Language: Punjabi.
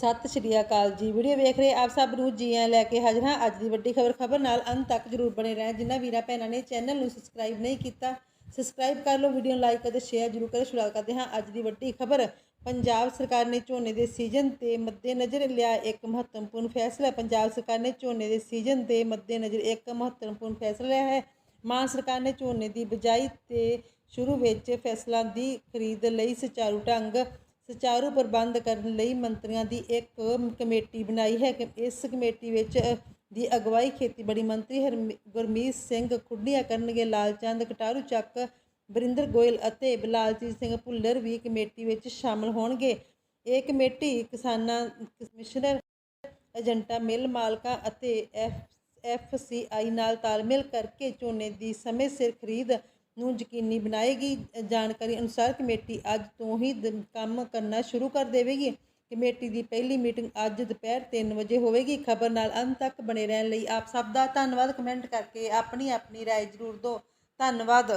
ਸਤਿ ਸ਼੍ਰੀ ਅਕਾਲ ਜੀ। ਵੀਡੀਓ ਵੇਖ ਰਹੇ ਆਪ ਸਭ ਨੂੰ ਜੀ ਆਇਆਂ ਲੈ ਕੇ ਹਾਜ਼ਰ ਹਾਂ। ਅੱਜ ਦੀ ਵੱਡੀ ਖਬਰ ਖਬਰ ਨਾਲ ਅੰਤ ਤੱਕ ਜਰੂਰ ਬਣੇ ਰਹਿਣ। ਜਿਨ੍ਹਾਂ ਵੀਰਾਂ ਭੈਣਾਂ ਨੇ ਚੈਨਲ ਨੂੰ ਸਬਸਕ੍ਰਾਈਬ ਨਹੀਂ ਕੀਤਾ, ਸਬਸਕ੍ਰਾਈਬ ਕਰ ਲਓ, ਵੀਡੀਓ ਨੂੰ ਲਾਈਕ ਅਤੇ ਸ਼ੇਅਰ ਜਰੂਰ ਕਰੋ। ਸ਼ੁਰੂਆਤ ਕਰਦੇ ਹਾਂ ਅੱਜ ਦੀ ਵੱਡੀ ਖਬਰ। ਪੰਜਾਬ ਸਰਕਾਰ ਨੇ ਝੋਨੇ ਦੇ ਸੀਜ਼ਨ ਤੇ ਮੱਦੇਨਜ਼ਰ ਲਿਆ ਇੱਕ ਮਹੱਤਵਪੂਰਨ ਫੈਸਲਾ। ਪੰਜਾਬ ਸਰਕਾਰ ਨੇ ਝੋਨੇ ਦੇ ਸੀਜ਼ਨ ਦੇ ਮੱਦੇਨਜ਼ਰ ਇੱਕ ਮਹੱਤਵਪੂਰਨ ਫੈਸਲਾ ਲਿਆ ਹੈ। ਮਾਨ ਸਰਕਾਰ ਨੇ ਝੋਨੇ ਦੀ ਬਿਜਾਈ ਤੇ ਸ਼ੁਰੂ ਵਿੱਚ ਫਸਲਾਂ ਦੀ ਖਰੀਦ ਲਈ ਸੁਚਾਰੂ ਢੰਗ ਸੁਚਾਰੂ ਪ੍ਰਬੰਧ ਕਰਨ ਲਈ ਮੰਤਰੀਆਂ ਦੀ ਇੱਕ ਕਮੇਟੀ ਬਣਾਈ ਹੈ। ਕਿ ਇਸ ਕਮੇਟੀ ਵਿੱਚ ਦੀ ਅਗਵਾਈ ਖੇਤੀਬਾੜੀ ਮੰਤਰੀ ਹਰਮੀ- ਗੁਰਮੀਤ ਸਿੰਘ ਖੁੱਡੀਆਂ ਕਰਨਗੇ। ਲਾਲਚੰਦ ਕਟਾਰੂ ਚੱਕ ਬਰਿੰਦਰ ਗੋਇਲ ਅਤੇ ਬਲਾਲਜੀਤ ਸਿੰਘ ਭੁੱਲਰ ਵੀ ਕਮੇਟੀ ਵਿੱਚ ਸ਼ਾਮਲ ਹੋਣਗੇ। ਇਹ ਕਮੇਟੀ ਕਿਸਾਨਾਂ, ਕਮਿਸ਼ਨਰ, ਏਜੰਟਾਂ, ਮਿਲ ਮਾਲਕਾਂ ਅਤੇ ਐਫ ਸੀ ਆਈ ਨਾਲ ਤਾਲਮੇਲ ਕਰਕੇ ਝੋਨੇ ਦੀ ਸਮੇਂ ਸਿਰ ਖਰੀਦ ਨੂੰ ਯਕੀਨੀ ਬਣਾਏਗੀ ਜਾਣਕਾਰੀ ਅਨੁਸਾਰ ਕਮੇਟੀ ਅੱਜ ਤੋਂ ਹੀ ਦ- ਕੰਮ ਕਰਨਾ ਸ਼ੁਰੂ ਕਰ ਦੇਵੇਗੀ ਕਮੇਟੀ ਦੀ ਪਹਿਲੀ ਮੀਟਿੰਗ ਅੱਜ ਦੁਪਹਿਰ 3 ਵਜੇ ਹੋਵੇਗੀ ਖਬਰ ਨਾਲ ਅੰਤ ਤੱਕ ਬਣੇ ਰਹਿਣ ਲਈ ਆਪ ਸਭ ਦਾ ਧੰਨਵਾਦ ਕਮੈਂਟ ਕਰਕੇ ਆਪਣੀ ਆਪਣੀ رائے ਜ਼ਰੂਰ ਦਿਓ ਧੰਨਵਾਦ